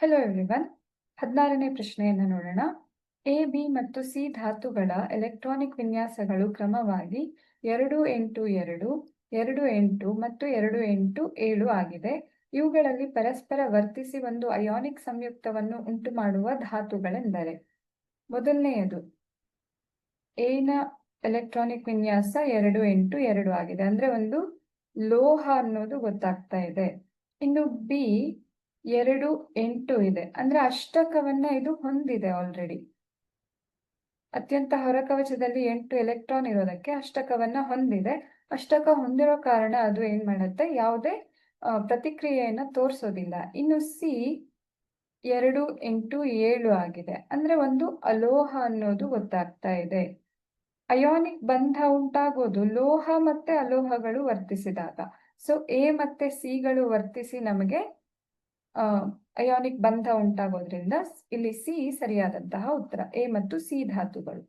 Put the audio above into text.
Hello everyone ಹದಿನಾರನೇ ಪ್ರಶ್ನೆಯನ್ನು ನೋಡೋಣ. ಎ ಬಿ ಮತ್ತು ಸಿ ಧಾತುಗಳ ಎಲೆಕ್ಟ್ರಾನಿಕ್ ವಿನ್ಯಾಸಗಳು ಕ್ರಮವಾಗಿ ಎರಡು ಎಂಟು ಎರಡು ಎರಡು ಎಂಟು ಮತ್ತು ಎರಡು ಎಂಟು ಏಳು ಆಗಿದೆ. ಇವುಗಳಲ್ಲಿ ಪರಸ್ಪರ ವರ್ತಿಸಿ ಒಂದು ಅಯಾನಿಕ್ ಸಂಯುಕ್ತವನ್ನು ಉಂಟು ಮಾಡುವ ಧಾತುಗಳೆಂದರೆ, ಮೊದಲನೆಯದು ಎನ ಎಲೆಕ್ಟ್ರಾನಿಕ್ ವಿನ್ಯಾಸ ಎರಡು ಎಂಟು ಎರಡು ಆಗಿದೆ. ಅಂದ್ರೆ ಒಂದು ಲೋಹ ಅನ್ನೋದು ಗೊತ್ತಾಗ್ತಾ ಇದೆ. ಇನ್ನು ಬಿ ಎರಡು ಎಂಟು ಇದೆ. ಅಂದ್ರೆ ಅಷ್ಟಕವನ್ನ ಇದು ಹೊಂದಿದೆ ಆಲ್ರೆಡಿ ಅತ್ಯಂತ ಹೊರಕವಚದಲ್ಲಿ ಎಂಟು ಎಲೆಕ್ಟ್ರಾನ್ ಇರೋದಕ್ಕೆ ಅಷ್ಟಕವನ್ನ ಹೊಂದಿದೆ. ಅಷ್ಟಕ ಹೊಂದಿರೋ ಕಾರಣ ಅದು ಏನ್ ಮಾಡುತ್ತೆ? ಯಾವುದೇ ಪ್ರತಿಕ್ರಿಯೆಯನ್ನ ತೋರಿಸೋದಿಲ್ಲ. ಇನ್ನು ಸಿ ಎರಡು ಎಂಟು ಏಳು ಆಗಿದೆ. ಅಂದ್ರೆ ಒಂದು ಅಲೋಹ ಅನ್ನೋದು ಗೊತ್ತಾಗ್ತಾ ಇದೆ. ಅಯೋನಿಕ್ ಬಂಧ ಉಂಟಾಗೋದು ಲೋಹ ಮತ್ತೆ ಅಲೋಹಗಳು ವರ್ತಿಸಿದಾಗ. ಸೊ ಎ ಮತ್ತೆ ಸಿಗಳು ವರ್ತಿಸಿ ನಮಗೆ ಅಯಾನಿಕ್ ಬಂಧ ಉಂಟಾಗೋದ್ರಿಂದ ಇಲ್ಲಿ ಸಿ ಸರಿಯಾದಂತಹ ಉತ್ತರ ಎ ಮತ್ತು ಸಿ ಧಾತುಗಳು.